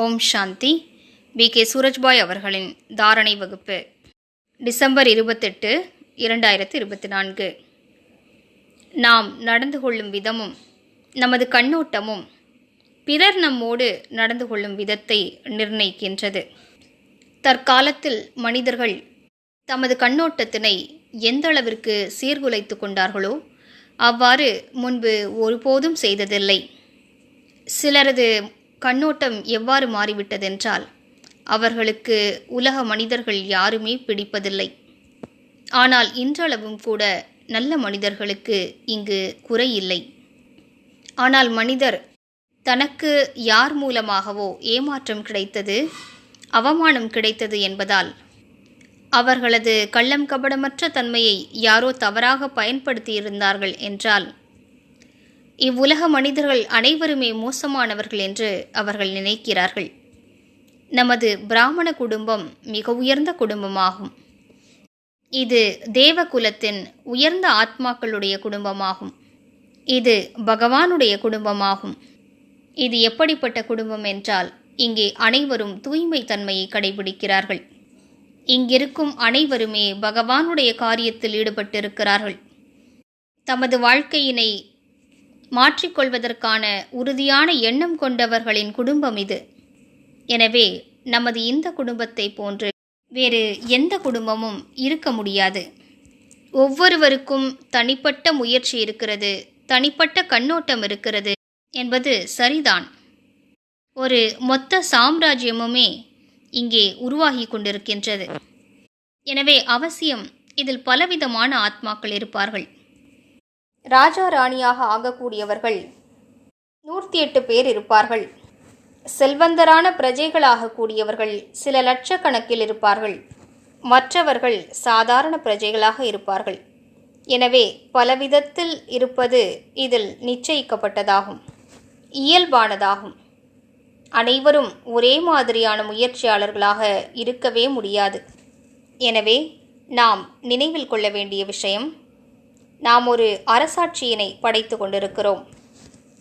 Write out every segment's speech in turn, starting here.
ஓம் சாந்தி. B K. Surajbhai அவர்களின் தாரணை வகுப்பு. டிசம்பர் இருபத்தெட்டு இரண்டாயிரத்து இருபத்தி நான்கு நாம் நடந்து கொள்ளும் விதமும் நமது கண்ணோட்டமும் பிறர் நம்மோடு நடந்து கொள்ளும் விதத்தை நிர்ணயிக்கின்றது. தற்காலத்தில் மனிதர்கள் தமது கண்ணோட்டத்தினை எந்தளவிற்கு சீர்குலைத்து கொண்டார்களோ அவ்வாறு முன்பு ஒருபோதும் செய்ததில்லை. சிலரது கண்ணோட்டம் எவ்வாறு மாறிவிட்டதென்றால் அவர்களுக்கு உலக மனிதர்கள் யாருமே பிடிப்பதில்லை. ஆனால் இன்றளவும் கூட நல்ல மனிதர்களுக்கு இங்கு குறையில்லை ஆனால் மனிதர் தனக்கு யார் மூலமாகவோ ஏமாற்றம் கிடைத்தது அவமானம் கிடைத்தது என்பதால் அவர்களது கள்ளம் கபடமற்ற தன்மையை யாரோ தவறாக பயன்படுத்தியிருந்தார்கள் என்றால் இவ்வுலக மனிதர்கள் அனைவருமே மோசமானவர்கள் என்று அவர்கள் நினைக்கிறார்கள். நமது பிராமண குடும்பம் மிக உயர்ந்த குடும்பமாகும். இது தேவகுலத்தின் உயர்ந்த ஆத்மாக்களுடைய குடும்பமாகும். இது பகவானுடைய குடும்பமாகும். இது எப்படிப்பட்ட குடும்பம் என்றால் இங்கே அனைவரும் தூய்மை தன்மையை கடைபிடிக்கிறார்கள். இங்கிருக்கும் அனைவருமே பகவானுடைய காரியத்தில் ஈடுபட்டிருக்கிறார்கள். தமது வாழ்க்கையினை மாற்றிக்கொள்வதற்கான உறுதியான எண்ணம் கொண்டவர்களின் குடும்பம் இது. எனவே நமது இந்த குடும்பத்தை போன்று வேறு எந்த குடும்பமும் இருக்க முடியாது. ஒவ்வொருவருக்கும் தனிப்பட்ட முயற்சி இருக்கிறது தனிப்பட்ட கண்ணோட்டம் இருக்கிறது என்பது சரிதான். ஒரு மொத்த சாம்ராஜ்யமுமே இங்கே உருவாகி கொண்டிருக்கின்றது. எனவே அவசியம் இதில் பலவிதமான ஆத்மாக்கள் இருப்பார்கள். ராஜா ராணியாக ஆகக்கூடியவர்கள் நூற்றி எட்டு பேர் இருப்பார்கள். செல்வந்தரான பிரஜைகளாக கூடியவர்கள் சில லட்சக்கணக்கில் இருப்பார்கள். மற்றவர்கள் சாதாரண பிரஜைகளாக இருப்பார்கள். எனவே பலவிதத்தில் இருப்பது இதில் நிச்சயிக்கப்பட்டதாகும். இயல்பானதாகும். அனைவரும் ஒரே மாதிரியான முயற்சியாளர்களாக இருக்கவே முடியாது. எனவே நாம் நினைவில் கொள்ள வேண்டிய விஷயம் நாம் ஒரு அரசாட்சியினை படைத்து கொண்டிருக்கிறோம்.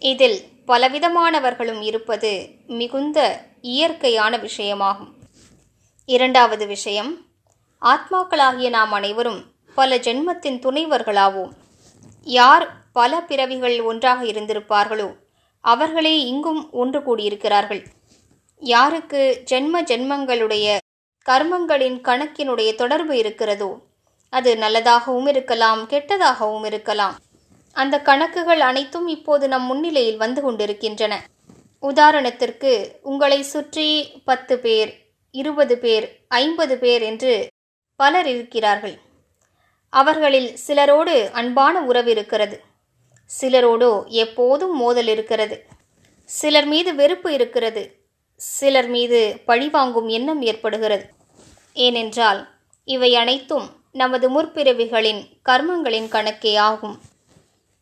இதில் பலவிதமானவர்களும் இருப்பது மிகுந்த இயற்கையான விஷயமாகும். இரண்டாவது விஷயம் ஆத்மாக்களாகிய நாம் அனைவரும் பல ஜென்மத்தின் துணைவர்களாவோம். யார் பல பிறவிகள் ஒன்றாக இருந்திருப்பார்களோ அவர்களே இங்கும் ஒன்று கூடியிருக்கிறார்கள். யாருக்கு ஜென்ம ஜென்மங்களுடைய கர்மங்களின் கணக்கினுடைய தொடர்பு இருக்கிறதோ அது நல்லதாகவும் இருக்கலாம் கெட்டதாகவும் இருக்கலாம். அந்த கணக்குகள் அனைத்தும் இப்போது நம் முன்னிலையில் வந்து கொண்டிருக்கின்றன. உதாரணத்திற்கு உங்களை சுற்றி பத்து பேர் இருபது பேர் ஐம்பது பேர் என்று பலர் இருக்கிறார்கள். அவர்களில் சிலரோடு அன்பான உறவு இருக்கிறது. சிலரோடோ எப்போதும் மோதல் இருக்கிறது. சிலர் மீது வெறுப்பு இருக்கிறது. சிலர் மீது பழிவாங்கும் எண்ணம் ஏற்படுகிறது. ஏனென்றால் இவை அனைத்தும் நமது முற்பிறவிகளின் கர்மங்களின் கணக்கே ஆகும்.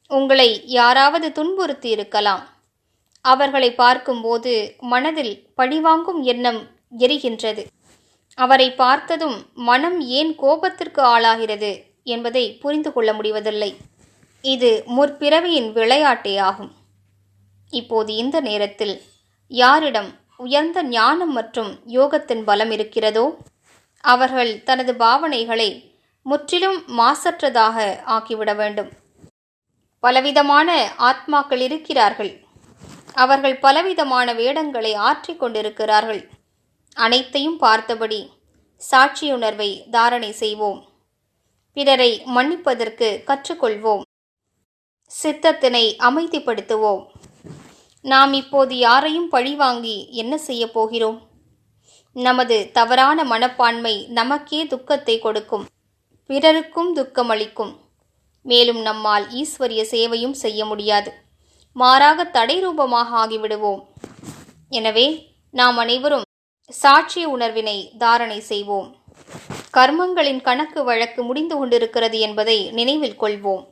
உங்களை யாராவது துன்புறுத்தி இருக்கலாம். அவர்களை பார்க்கும்போது மனதில் பழிவாங்கும் எண்ணம் எரிகின்றது. அவரை பார்த்ததும் மனம் ஏன் கோபத்திற்கு ஆளாகிறது என்பதை புரிந்து கொள்ள முடிவதில்லை. இது முற்பிறவியின் விளையாட்டே ஆகும். இப்போது இந்த நேரத்தில் யாரிடம் உயர்ந்த ஞானம் மற்றும் யோகத்தின் பலம் இருக்கிறதோ? அவர்கள் தனது பாவனைகளை முற்றிலும் மாசற்றதாக ஆக்கிவிட வேண்டும். பலவிதமான ஆத்மாக்கள் இருக்கிறார்கள். அவர்கள் பலவிதமான வேடங்களை ஆற்றிக் கொண்டிருக்கிறார்கள். அனைத்தையும் பார்த்தபடி சாட்சியுணர்வை தாரணை செய்வோம். பிறரை மன்னிப்பதற்கு கற்றுக்கொள்வோம். சித்தத்தினை அமைதிப்படுத்துவோம். நாம் இப்போது யாரையும் பழிவாங்கி என்ன செய்ய போகிறோம்? நமது தவறான மனப்பான்மை நமக்கே துக்கத்தை கொடுக்கும். பிறருக்கும் துக்கம் அளிக்கும் மேலும் நம்மால் ஈஸ்வரிய சேவையும் செய்ய முடியாது. மாறாக தடை ரூபமாக ஆகிவிடுவோம். எனவே நாம் அனைவரும் சாட்சிய உணர்வினை தாரணை செய்வோம். கர்மங்களின் கணக்கு வழக்கு முடிந்து கொண்டிருக்கிறது என்பதை நினைவில் கொள்வோம்.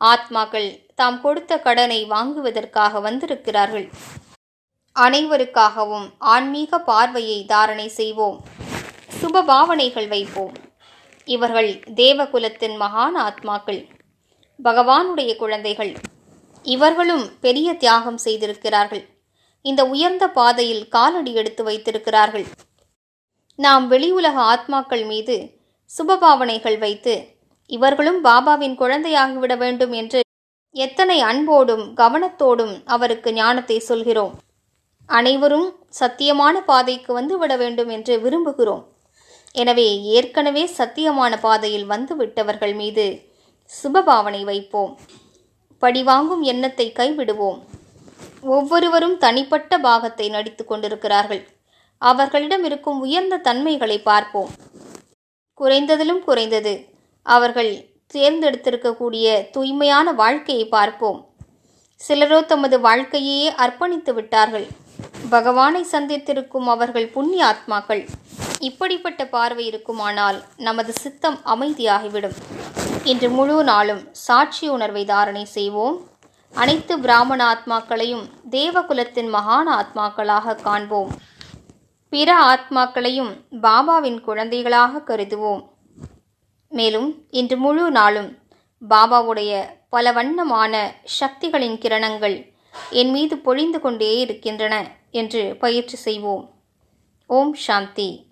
ஆத்மாக்கள் தாம் கொடுத்த கடனை வாங்குவதற்காக வந்திருக்கிறார்கள். அனைவருக்காகவும் ஆன்மீக பார்வையை தாரணை செய்வோம். சுப பாவனைகள் வைப்போம். இவர்கள் தேவகுலத்தின் மகான் ஆத்மாக்கள் பகவானுடைய குழந்தைகள். இவர்களும் பெரிய தியாகம் செய்திருக்கிறார்கள். இந்த உயர்ந்த பாதையில் காலடி எடுத்து வைத்திருக்கிறார்கள். நாம் வெளியுலக ஆத்மாக்கள் மீது சுபபாவனைகள் வைத்து இவர்களும் பாபாவின் குழந்தையாகிவிட வேண்டும் என்று எத்தனை அன்போடும் கவனத்தோடும் அவருக்கு ஞானத்தை சொல்கிறோம். அனைவரும் சத்தியமான பாதைக்கு வந்து விட வேண்டும் என்று விரும்புகிறோம். எனவே ஏற்கனவே சத்தியமான பாதையில் வந்து விட்டவர்கள் மீது சுபபாவனை வைப்போம். பழிவாங்கும் எண்ணத்தை கைவிடுவோம். ஒவ்வொருவரும் தனிப்பட்ட பாகத்தை நடித்து கொண்டிருக்கிறார்கள். அவர்களிடம் இருக்கும் உயர்ந்த தன்மைகளை பார்ப்போம். குறைந்ததிலும் குறைந்தது அவர்கள் தேர்ந்தெடுத்திருக்கக்கூடிய தூய்மையான வாழ்க்கையை பார்ப்போம். சிலரோ தமது வாழ்க்கையையே அர்ப்பணித்து விட்டார்கள். பகவானை சந்தித்திருக்கும் அவர்கள் புண்ணிய ஆத்மாக்கள். இப்படிப்பட்ட பார்வை இருக்குமானால் நமது சித்தம் அமைதியாகிவிடும். இன்று முழு நாளும் சாட்சி உணர்வை தாரணை செய்வோம். அனைத்து பிராமண ஆத்மாக்களையும் தேவகுலத்தின் மகான ஆத்மாக்களாக காண்போம். பிற ஆத்மாக்களையும் பாபாவின் குழந்தைகளாக கருதுவோம். மேலும் இன்று முழு நாளும் பாபாவுடைய பல வண்ணமான சக்திகளின் கிரணங்கள் என் மீது பொழிந்து கொண்டே இருக்கின்றன என்று பயிற்சி செய்வோம். ஓம் சாந்தி.